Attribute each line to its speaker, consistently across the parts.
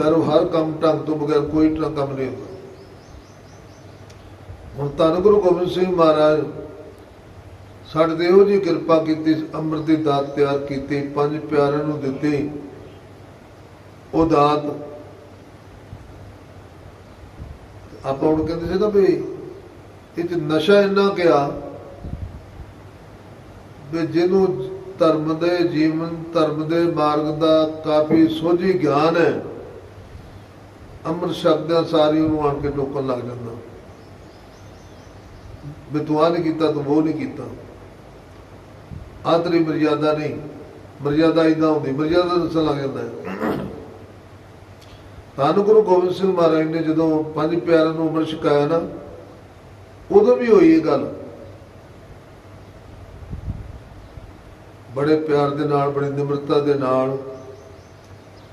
Speaker 1: ਪਰ ਉਹ ਹਰ ਕੰਮ ਢੰਗ ਤੋਂ ਬਗੈਰ ਕੋਈ ਢੰਗ ਕੰਮ ਨਹੀਂ ਹੁੰਦਾ। ਹੁਣ ਧੰਨ ਗੁਰੂ ਗੋਬਿੰਦ ਸਿੰਘ ਮਹਾਰਾਜ, ਸਾਡੇ ਤੇ ਇਹੋ ਜੀ ਕਿਰਪਾ ਕੀਤੀ, ਅੰਮ੍ਰਿਤ ਦੀ ਦਾਤ ਤਿਆਰ ਕੀਤੀ, ਪੰਜ ਪਿਆਰਿਆਂ ਨੂੰ ਦਿੱਤੀ। ਉਹ ਦਾਤ ਆਪਾਂ ਹੁਣ ਕਹਿੰਦੇ ਸੀ ਨਾ ਵੀ ਇਹ ਚ ਨਸ਼ਾ ਇੰਨਾ ਗਿਆ ਵੀ ਜਿਹਨੂੰ ਧਰਮ ਦੇ ਜੀਵਨ, ਧਰਮ ਦੇ ਮਾਰਗ ਦਾ ਕਾਫੀ ਸੋਝੀ ਗਿਆਨ ਹੈ। ਅੰਮ੍ਰਿਤ ਛਕਦਿਆਂ ਸਾਰੀ ਉਹਨੂੰ ਆਣ ਕੇ ਟੋਕਣ ਲੱਗ ਜਾਂਦਾ। ਵੀ ਤੂੰ ਆਹ ਨਹੀਂ ਕੀਤਾ, ਤੂੰ ਉਹ ਨਹੀਂ ਕੀਤਾ। ਆਹ ਤੇਰੀ ਮਰਜ਼ਾਦਾ ਨਹੀਂ। ਮਰਜ਼ਾਦਾ ਇਦਾਂ ਹੁੰਦੀ, ਮਰਜ਼ਾਦਾ ਦੱਸਣ ਲੱਗ ਜਾਂਦਾ ਹੈ। ਧੰਨ ਗੁਰੂ ਗੋਬਿੰਦ ਸਿੰਘ ਮਹਾਰਾਜ ਨੇ ਜਦੋਂ ਪੰਜ ਪਿਆਰਿਆਂ ਨੂੰ ਅੰਮ੍ਰਿਤ ਛਕਾਇਆ ਨਾ, ਉਦੋਂ ਵੀ ਹੋਈ ਇਹ ਗੱਲ। ਬੜੇ ਪਿਆਰ ਦੇ ਨਾਲ, ਬੜੀ ਨਿਮਰਤਾ ਦੇ ਨਾਲ।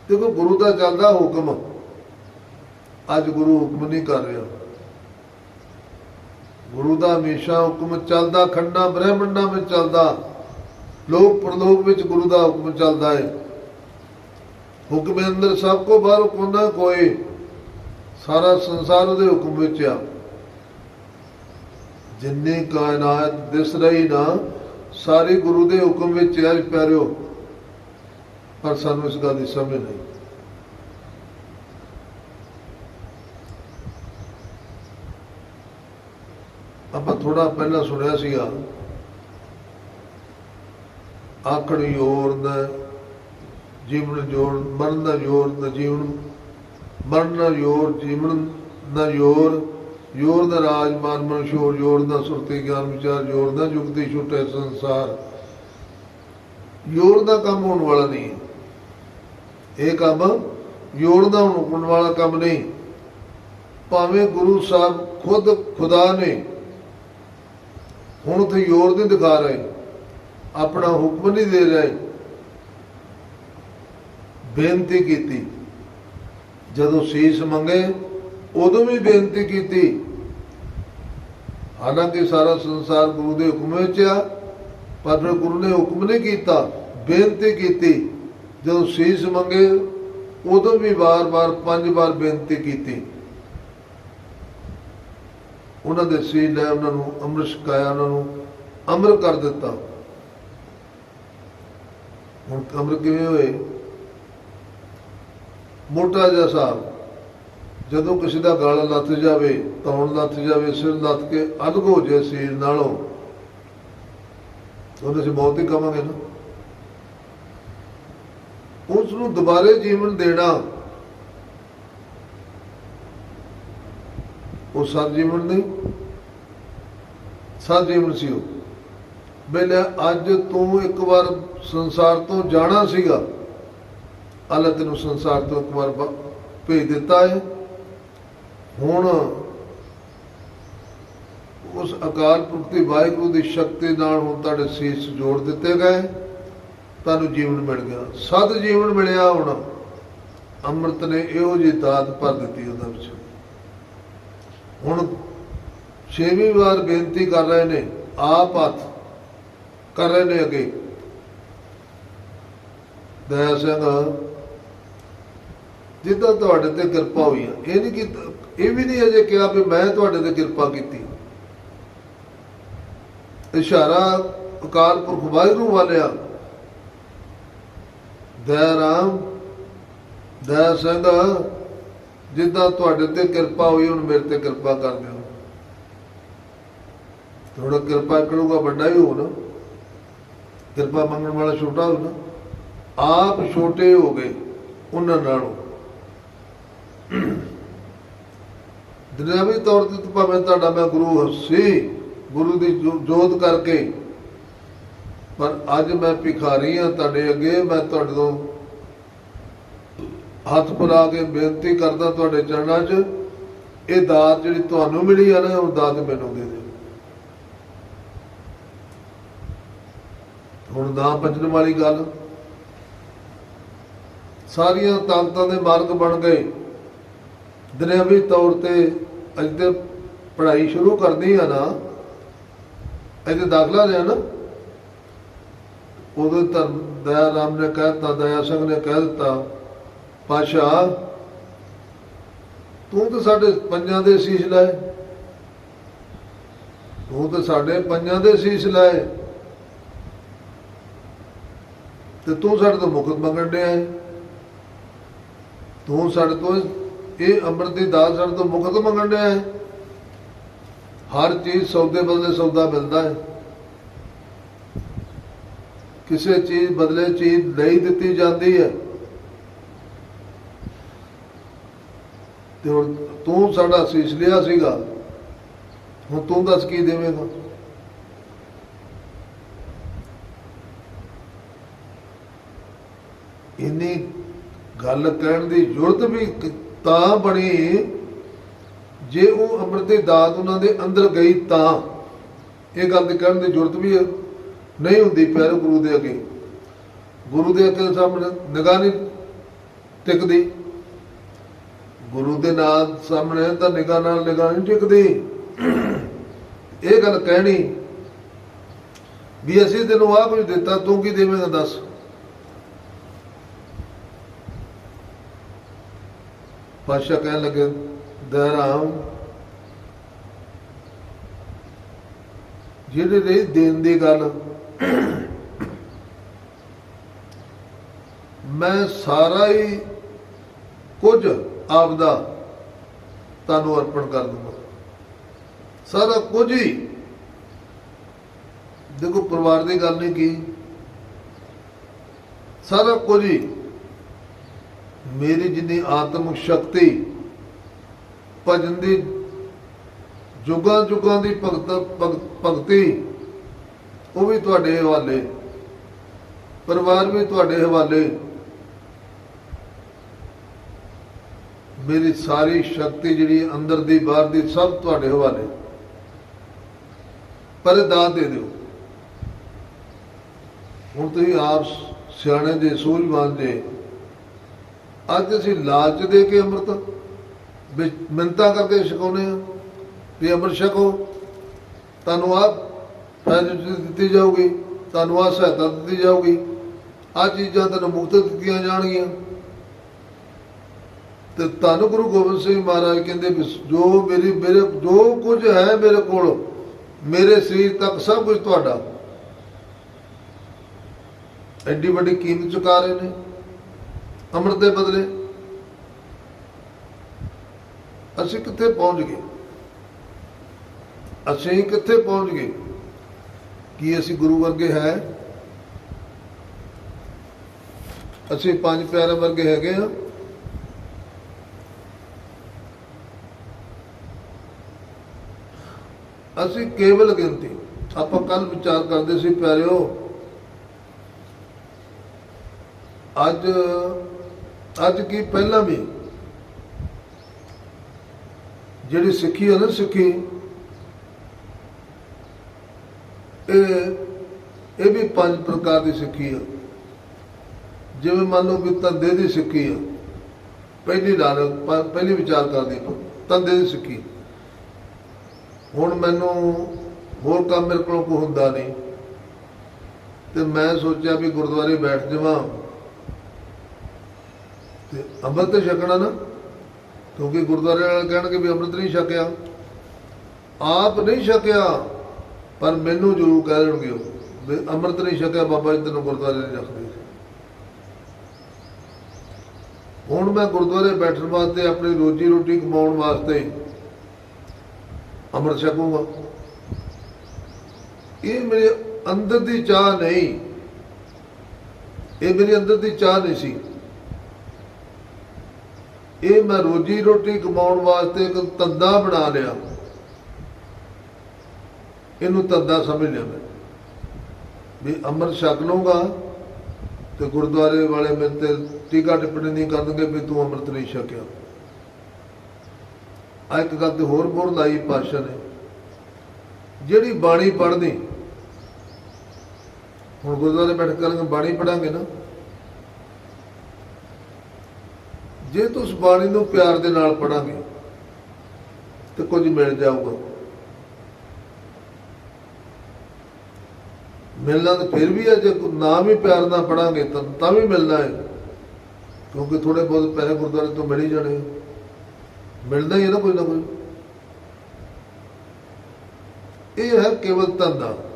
Speaker 1: ਦੇਖੋ ਗੁਰੂ ਦਾ ਚੱਲਦਾ ਹੁਕਮ। ਅੱਜ ਗੁਰੂ ਹੁਕਮ ਨਹੀਂ ਕਰ ਰਿਹਾ। ਗੁਰੂ ਦਾ ਹਮੇਸ਼ਾ ਹੁਕਮ ਚੱਲਦਾ, ਖੰਡਾ ਬ੍ਰਹਮੰਡਾਂ ਵਿੱਚ ਚੱਲਦਾ। ਲੋਕ ਪ੍ਰਲੋਕ ਵਿੱਚ ਗੁਰੂ ਦਾ ਹੁਕਮ ਚੱਲਦਾ ਹੈ ਹੁਕਮ ਅੰਦਰ ਸਭ ਕੋ ਬਾਹਰ ਹੁਕਮ ਕੋਈ ਸਾਰਾ ਸੰਸਾਰ ਉਹਦੇ ਹੁਕਮ ਵਿੱਚ ਆ। ਜਿੰਨੀ ਕਾਇਨਾਤ ਦਿਸ ਰਹੀ ਨਾ, ਸਾਰੇ ਗੁਰੂ ਦੇ ਹੁਕਮ ਵਿੱਚ ਹੈ ਪਿਆਰਿਓ। ਪਰ ਸਾਨੂੰ ਇਸ ਗੱਲ ਦੀ ਸਮਝ ਨਹੀਂ। ਆਪਾਂ ਥੋੜਾ ਪਹਿਲਾਂ ਸੁਣਿਆ ਸੀਗਾ। ਆਖਣ ਯੋਰ ਦਾ, ਜੀਵਨ ਜ਼ੋਰ, ਮਰਨ ਦਾ ਯੋਰ ਦਾ ਜੀਵਨ, ਮਰਨ ਦਾ ਯੋਰ ਜੀਵਨ ਦਾ ਯੋਰ ਯੋਰ ਦਾ ਰਾਜ, ਮਨ ਮਨ, ਸ਼ੋਰ ਯੋਰ ਦਾ ਸੁਰਤੀ, ਗਿਆਨ, ਵਿਚਾਰ ਯੋਰ ਦਾ ਜੁਗਤੀ ਛੁਟੇ ਸੰਸਾਰ। ਯੋਰ ਦਾ ਕੰਮ ਹੋਣ ਵਾਲਾ ਨਹੀਂ। ਇਹ ਕੰਮ ਯੋਰ ਦਾ ਹੋਣ ਵਾਲਾ ਕੰਮ ਨਹੀਂ। ਭਾਵੇਂ ਗੁਰੂ ਸਾਹਿਬ ਖੁਦ ਖੁਦਾ ਨੇ ਹੁਣ ਉੱਥੇ ਜ਼ੋਰ ਨਹੀਂ ਦਿਖਾ ਰਹੇ। ਆਪਣਾ ਹੁਕਮ ਨਹੀਂ ਦੇ ਰਹੇ। ਬੇਨਤੀ ਕੀਤੀ। ਜਦੋਂ ਸੀਸ ਮੰਗੇ, ਉਦੋਂ ਵੀ ਬੇਨਤੀ ਕੀਤੀ। ਹਾਲਾਂਕਿ ਸਾਰਾ ਸੰਸਾਰ ਗੁਰੂ ਦੇ ਹੁਕਮ ਵਿੱਚ ਆ, ਪਰ ਗੁਰੂ ਨੇ ਹੁਕਮ ਨਹੀਂ ਕੀਤਾ। ਬੇਨਤੀ ਕੀਤੀ। ਜਦੋਂ ਸੀਸ ਮੰਗੇ, ਉਦੋਂ ਵੀ ਵਾਰ-ਵਾਰ, ਪੰਜ ਵਾਰ ਬੇਨਤੀ ਕੀਤੀ। ਉਹਨਾਂ ਦੇ ਸੀਸ ਲੈ ਉਹਨਾਂ ਨੂੰ ਅੰਮ੍ਰਿਤ ਛਕਾਇਆ, ਉਹਨਾਂ ਨੂੰ ਅਮਰ ਕਰ ਦਿੱਤਾ। ਹੁਣ ਅਮਰ ਕਿਵੇਂ ਹੋਏ? ਮੋਟਾ ਜਿਹਾ ਸਾਹਿਬ ਜਦੋਂ ਕਿਸੇ ਦਾ ਗਲ ਲੱਥ ਜਾਵੇ, ਤੌਣ ਲੱਥ ਜਾਵੇ, ਸਿਰ ਲੱਥ ਕੇ ਅਲਗ ਹੋ ਜਾਏ ਸਰੀਰ ਨਾਲੋਂ ਉਹਦੇ ਸੇ ਬਹੁਤ ਹੀ ਕਵਾਂਗੇ ਨਾ। ਉਸ ਨੂੰ ਦੁਬਾਰੇ ਜੀਵਨ ਦੇਣਾ ਉਹ ਸਤ ਜੀਵਨ ਨਹੀਂ। ਸਤ ਜੀਵਨ ਸੀ ਉਹ। ਬੇਲੇ ਅੱਜ ਤੂੰ ਇੱਕ ਵਾਰ ਸੰਸਾਰ ਤੋਂ ਜਾਣਾ ਸੀਗਾ। ਅੱਲਾ ਤੈਨੂੰ ਸੰਸਾਰ ਤੋਂ ਇੱਕ ਵਾਰ ਭੇਜ ਦਿੱਤਾ ਹੈ। ਹੁਣ ਉਸ ਅਕਾਲ ਪੁਰਖ ਦੀ ਵਾਹਿਗੁਰੂ ਦੀ ਸ਼ਕਤੀ ਨਾਲ ਹੁਣ ਤੁਹਾਡੇ ਸੀਸ ਜੋੜ ਦਿੱਤੇ ਗਏ। ਤੁਹਾਨੂੰ ਜੀਵਨ ਮਿਲ ਗਿਆ। ਸਦ ਜੀਵਨ ਮਿਲਿਆ ਹੁਣ। ਅੰਮ੍ਰਿਤ ਨੇ ਇਹੋ ਜਿਹੀ ਦਾਤ ਭਰ ਦਿੱਤੀ ਉਹਦੇ ਵਿੱਚ। ਹੁਣ ਛੇਵੀਂ ਵਾਰ ਬੇਨਤੀ ਕਰ ਰਹੇ ਨੇ, ਆਪ ਹੱਥ ਕਰ ਰਹੇ ਨੇ ਅੱਗੇ। ਦਇਆ ਸਿੰਘ, ਜਿੱਦਾਂ ਤੁਹਾਡੇ ਤੇ ਕਿਰਪਾ ਹੋਈ ਆ, ਇਹ ਨਹੀਂ ਕਿ, ਇਹ ਵੀ ਨਹੀਂ ਅਜੇ ਕਿਹਾ ਵੀ ਮੈਂ ਤੁਹਾਡੇ ਤੇ ਕਿਰਪਾ ਕੀਤੀ। ਇਸ਼ਾਰਾ ਅਕਾਲ ਪੁਰਖ ਵਾਹਿਗੁਰੂ ਵਾਲਿਆ। ਦਇਆ ਰਾਮ, ਦਇਆ ਸਿੰਘ ਜਿੱਦਾਂ ਤੁਹਾਡੇ ਤੇ ਕਿਰਪਾ ਹੋਈ, ਹੁਣ ਮੇਰੇ ਤੇ ਕਿਰਪਾ ਕਰ ਦਿਓ। ਥੋੜਾ ਕਿਰਪਾ ਕਰੂਗਾ, ਵੱਡਾ ਹੀ ਹੋਣਾ ਕਿਰਪਾ ਮੰਗਣ ਵਾਲਾ ਛੋਟਾ ਹੋਣਾ ਆਪ ਛੋਟੇ ਹੋ ਗਏ, ਉਹਨਾਂ ਨਾਲੋਂ। ਦੁਨਿਆਵੀ ਤੌਰ ਤੇ ਭਾਵੇਂ ਤੁਹਾਡਾ ਮੈਂ ਗੁਰੂ ਸੀ, ਗੁਰੂ ਦੀ ਜੋ- ਜੋਤ ਕਰਕੇ, ਪਰ ਅੱਜ ਮੈਂ ਭਿਖਾਰੀ ਹਾਂ, ਤੁਹਾਡੇ ਅੱਗੇ ਮੈਂ ਤੁਹਾਡੇ ਤੋਂ ਹੱਥ ਫੁਲਾ ਕੇ ਬੇਨਤੀ ਕਰਦਾ ਤੁਹਾਡੇ ਚਰਨਾਂ 'ਚ, ਇਹ ਦਾਤ ਜਿਹੜੀ ਤੁਹਾਨੂੰ ਮਿਲੀ ਆ ਨਾ, ਉਹ ਦਾਤ ਮੈਨੂੰ ਦੇ ਦਿਓ ਹੁਣ ਨਾ ਬਚਣ ਵਾਲੀ ਗੱਲ। ਸਾਰੀਆਂ ਤਾਕਤਾਂ ਦੇ ਮਾਰਗ ਬਣ ਗਏ। ਦਰਿਆਵੀ ਤੌਰ ਤੇ ਅੱਜ ਤੇ ਪੜ੍ਹਾਈ ਸ਼ੁਰੂ ਕਰਨੀ ਆ ਨਾ ਇਹਦੇ ਦਾਖਲਾ ਲਿਆ ਨਾ। ਉਦੋਂ ਧਰਮ, ਦਇਆ ਰਾਮ ਨੇ ਕਹਿਤਾ ਦਇਆ ਸਿੰਘ ਨੇ ਕਹਿ ਦਿੱਤਾ। ਪਾਸ਼ਾ, ਤੂੰ ਤਾਂ ਸਾਡੇ ਪੰਜਾਂ ਦੇ ਸੀਸ ਲਾਏ ਤੂੰ ਤਾਂ ਸਾਡੇ ਪੰਜਾਂ ਦੇ ਸੀਸ ਲਾਏ ਤੇ ਤੂੰ ਸਾਡੇ ਤੋਂ ਮੁਕਤ ਮੰਗਣ ਡਿਆ ਹੈ। ਤੂੰ ਸਾਡੇ ਤੋਂ ਇਹ ਅੰਮ੍ਰਿਤ ਦੀ ਦਾਤ ਸਾਡੇ ਤੋਂ ਮੁਕਤ ਮੰਗਣ ਡਿਆ ਹੈ। ਹਰ ਚੀਜ਼ ਸੌਦੇ ਬਦਲੇ ਸੌਦਾ ਮਿਲਦਾ ਹੈ। ਕਿਸੇ ਚੀਜ਼ ਬਦਲੇ ਚੀਜ਼ ਨਹੀਂ ਦਿੱਤੀ ਜਾਂਦੀ ਹੈ। ਤੇ ਹੁਣ ਤੂੰ ਸਾਡਾ ਸੀਸ ਲਿਆ ਸੀਗਾ। ਹੁਣ ਤੂੰ ਦੱਸ ਕੀ ਦੇਵੇਂਗਾ? ਇੰਨੀ ਗੱਲ ਕਹਿਣ ਦੀ ਜ਼ਰੂਰਤ ਵੀ ਤਾਂ ਬਣੀ ਜੇ ਉਹ ਅੰਮ੍ਰਿਤ ਦੀ ਦਾਤ ਉਹਨਾਂ ਦੇ ਅੰਦਰ ਗਈ ਤਾਂ। ਇਹ ਗੱਲ ਦੀ ਕਹਿਣ ਦੀ ਜ਼ਰੂਰਤ ਵੀ ਨਹੀਂ ਹੁੰਦੀ ਪਿਆਰੇ ਗੁਰੂ ਦੇ ਅੱਗੇ। ਗੁਰੂ ਦੇ ਅੱਗੇ ਸਾਹਮਣੇ ਨਿਗਾਹ ਨਹੀਂ ਟਿਕਦੀ। ਦੇ ਨਾਲ ਸਾਹਮਣੇ ਤਾਂ ਨਿਗਾਹ ਨਾਲ ਨਿਗਾਹ ਨਹੀਂ ਟਿਕਦੀ। ਇਹ ਗੱਲ ਕਹਿਣੀ ਵੀ ਅਸੀਂ ਤੈਨੂੰ ਆਹ ਕੁਝ ਦਿੱਤਾ, ਤੂੰ ਕੀ ਦੇਵੇਂਗਾ ਦੱਸ? ਪਾਸ਼ਾ ਕਹਿਣ ਲੱਗੇ ਦਰਾਮ ਜਿਹੜੇ ਰਹੀ ਦੇਣ ਦੀ ਗੱਲ, ਮੈਂ ਸਾਰਾ ਹੀ ਕੁਝ ਆਪਦਾ ਤੁਹਾਨੂੰ ਅਰਪਣ ਕਰ ਦੂੰਗਾ ਸਾਰਾ ਕੁਝ ਹੀ ਦੇਖੋ, ਪਰਿਵਾਰ ਦੀ ਗੱਲ ਨਹੀਂ ਕੀ। ਸਾਰਾ ਕੁਝ ਹੀ ਮੇਰੀ ਜਿੰਨੀ ਆਤਮਿਕ ਸ਼ਕਤੀ, ਭਜਨ ਦੀ ਜੁਗਾਂ ਜੁਗਾਂ ਦੀ ਭਗਤ ਭਗ- ਭਗਤੀ, ਉਹ ਵੀ ਤੁਹਾਡੇ ਹਵਾਲੇ। ਪਰਿਵਾਰ ਵੀ ਤੁਹਾਡੇ ਹਵਾਲੇ। ਮੇਰੀ ਸਾਰੀ ਸ਼ਕਤੀ ਜਿਹੜੀ ਅੰਦਰ ਦੀ ਬਾਹਰ ਦੀ ਸਭ ਤੁਹਾਡੇ ਹਵਾਲੇ। ਪਰ ਇਹ ਦਾਤ ਦੇ ਦਿਓ। ਹੁਣ ਤੁਸੀਂ ਆਪ ਸਿਆਣੇ ਦੇ ਸੂਝਵਾਨ ਦੇ ਅੱਜ ਅਸੀਂ ਲਾਲਚ ਦੇ ਕੇ ਅੰਮ੍ਰਿਤ, ਵਿੱਚ ਮਿੰਤਾ ਕਰਕੇ ਛਕਾਉਂਦੇ ਆ ਵੀ ਅੰਮ੍ਰਿਤ ਛਕੋ। ਤੁਹਾਨੂੰ ਆਪ ਫੈਸਿਲਿਟੀ ਦਿੱਤੀ ਜਾਊਗੀ, ਤੁਹਾਨੂੰ ਆ ਸਹਾਇਤਾ ਦਿੱਤੀ ਜਾਊਗੀ। ਆ ਚੀਜ਼ਾਂ ਤੁਹਾਨੂੰ ਮੁਕਤ ਦਿੱਤੀਆਂ ਜਾਣਗੀਆਂ। ਤੇ ਧੰਨ ਗੁਰੂ ਗੋਬਿੰਦ ਸਿੰਘ ਮਹਾਰਾਜ ਕਹਿੰਦੇ ਵੀ ਜੋ ਮੇਰੀ ਮੇਰੇ ਜੋ ਕੁਝ ਹੈ ਮੇਰੇ ਕੋਲ, ਮੇਰੇ ਸਰੀਰ ਤੱਕ ਸਭ ਕੁਝ ਤੁਹਾਡਾ। ਐਡੀ ਵੱਡੀ ਕੀਮਤ ਚੁਕਾ ਰਹੇ ਨੇ, ਅੰਮ੍ਰਿਤ ਦੇ ਬਦਲੇ। ਅਸੀਂ ਕਿੱਥੇ ਪਹੁੰਚ ਗਏ? ਅਸੀਂ ਕਿੱਥੇ ਪਹੁੰਚ ਗਏ? ਕੀ ਅਸੀਂ ਗੁਰੂ ਵਰਗੇ ਹੈ? ਅਸੀਂ ਪੰਜ ਪਿਆਰੇ ਵਰਗੇ ਹੈਗੇ ਆ ਅਸੀਂ ਕੇਵਲ ਗਿਣਤੀ। ਆਪਾਂ ਕੱਲ ਵਿਚਾਰ ਕਰਦੇ ਸੀ, ਪਿਆਰਿਓ, ਅੱਜ ਅੱਜ ਕੀ ਪਹਿਲਾਂ ਵੀ ਜਿਹੜੀ ਸਿੱਖੀ ਹੈ ਨਾ ਸਿੱਖੀ, ਇਹ ਇਹ ਵੀ ਪੰਜ ਪ੍ਰਕਾਰ ਦੀ ਸਿੱਖੀ ਹੈ। ਜਿਵੇਂ ਮੰਨ ਲਓ ਕਿ ਤੰਦੇ ਦੀ ਸਿੱਖੀ ਹੈ। ਪਹਿਲੀ ਨਾਲ ਪਹਿਲੀ ਵਿਚਾਰ ਕਰਦੇ ਤੰਦੇ ਦੀ ਸਿੱਖੀ। ਹੁਣ ਮੈਨੂੰ ਹੋਰ ਕੰਮ ਮੇਰੇ ਕੋਲ ਕੋਈ ਹੁੰਦਾ ਨਹੀਂ। ਤੇ ਮੈਂ ਸੋਚਿਆ ਵੀ ਗੁਰਦੁਆਰੇ ਬੈਠ ਜਾਵਾਂ। ਤੇ ਅੰਮ੍ਰਿਤ ਛਕਣਾ ਨਾ, ਕਿਉਂਕਿ ਗੁਰਦੁਆਰੇ ਵਾਲੇ ਕਹਿਣਗੇ ਵੀ ਅੰਮ੍ਰਿਤ ਨਹੀਂ ਛਕਿਆ। ਆਪ ਨਹੀਂ ਛਕਿਆ, ਪਰ ਮੈਨੂੰ ਜ਼ਰੂਰ ਕਹਿ ਦੇਣਗੇ ਉਹ, ਵੀ ਅੰਮ੍ਰਿਤ ਨਹੀਂ ਛਕਿਆ, ਬਾਬਾ ਜੀ ਤੈਨੂੰ ਗੁਰਦੁਆਰੇ ਨਹੀਂ ਰੱਖਦੇ। ਹੁਣ ਮੈਂ ਗੁਰਦੁਆਰੇ ਬੈਠਣ ਵਾਸਤੇ ਆਪਣੀ ਰੋਜੀ ਰੋਟੀ ਕਮਾਉਣ ਵਾਸਤੇ ਅੰਮ੍ਰਿਤ ਛਕੂਗਾ ਇਹ ਮੇਰੇ ਅੰਦਰ ਦੀ ਚਾਹ ਨਹੀਂ। ਇਹ ਮੇਰੇ ਅੰਦਰ ਦੀ ਚਾਹ ਨਹੀਂ ਸੀ। ਇਹ ਮੈਂ ਰੋਜੀ ਰੋਟੀ ਕਮਾਉਣ ਵਾਸਤੇ ਇੱਕ ਤੰਦਾ ਬਣਾ ਲਿਆ। ਇਹਨੂੰ ਤੰਦਾ ਸਮਝ ਲਿਆ ਮੈਂ। ਵੀ ਅੰਮ੍ਰਿਤ ਛਕ ਲਊਗਾ ਤੇ ਗੁਰਦੁਆਰੇ ਵਾਲੇ ਮੇਰੇ ਤੇ ਟੀਕਾ ਟਿੱਪਣੀ ਨਹੀਂ ਕਰਨਗੇ ਵੀ ਤੂੰ ਅੰਮ੍ਰਿਤ ਨਹੀਂ ਛਕਿਆ। ਆ ਇੱਕ ਗੱਲ ਤੇ ਹੋਰ ਮੋਹਰ ਲਾਈ ਪਾਸ਼ਾ ਨੇ। ਜਿਹੜੀ ਬਾਣੀ ਪੜ੍ਹਨੀ, ਹੁਣ ਗੁਰਦੁਆਰੇ ਬੈਠ ਕੇ ਕਰਾਂਗੇ ਬਾਣੀ ਪੜਾਂਗੇ ਨਾ। ਜੇ ਤੁਸੀਂ ਬਾਣੀ ਨੂੰ ਪਿਆਰ ਦੇ ਨਾਲ ਪੜਾਂਗੇ ਤੇ ਕੁਝ ਮਿਲ ਜਾਊਗਾ। ਮਿਲਣਾ ਤਾਂ ਫਿਰ ਵੀ ਹੈ ਜੇ ਨਾ ਵੀ ਪਿਆਰ ਨਾਲ ਪੜਾਂਗੇ ਤਾਂ ਤਾਂ ਵੀ ਮਿਲਣਾ ਹੈ। ਕਿਉਂਕਿ ਥੋੜੇ ਬਹੁਤ ਪਹਿਲੇ ਗੁਰਦੁਆਰੇ ਤੋਂ ਮਿਲ ਹੀ ਜਾਣੇ ਮਿਲਦਾ ਹੀ ਹੈ ਨਾ ਕੋਈ ਨਾ ਕੋਈ। ਇਹ ਹੈ ਕੇਵਲ ਧੰਦਾ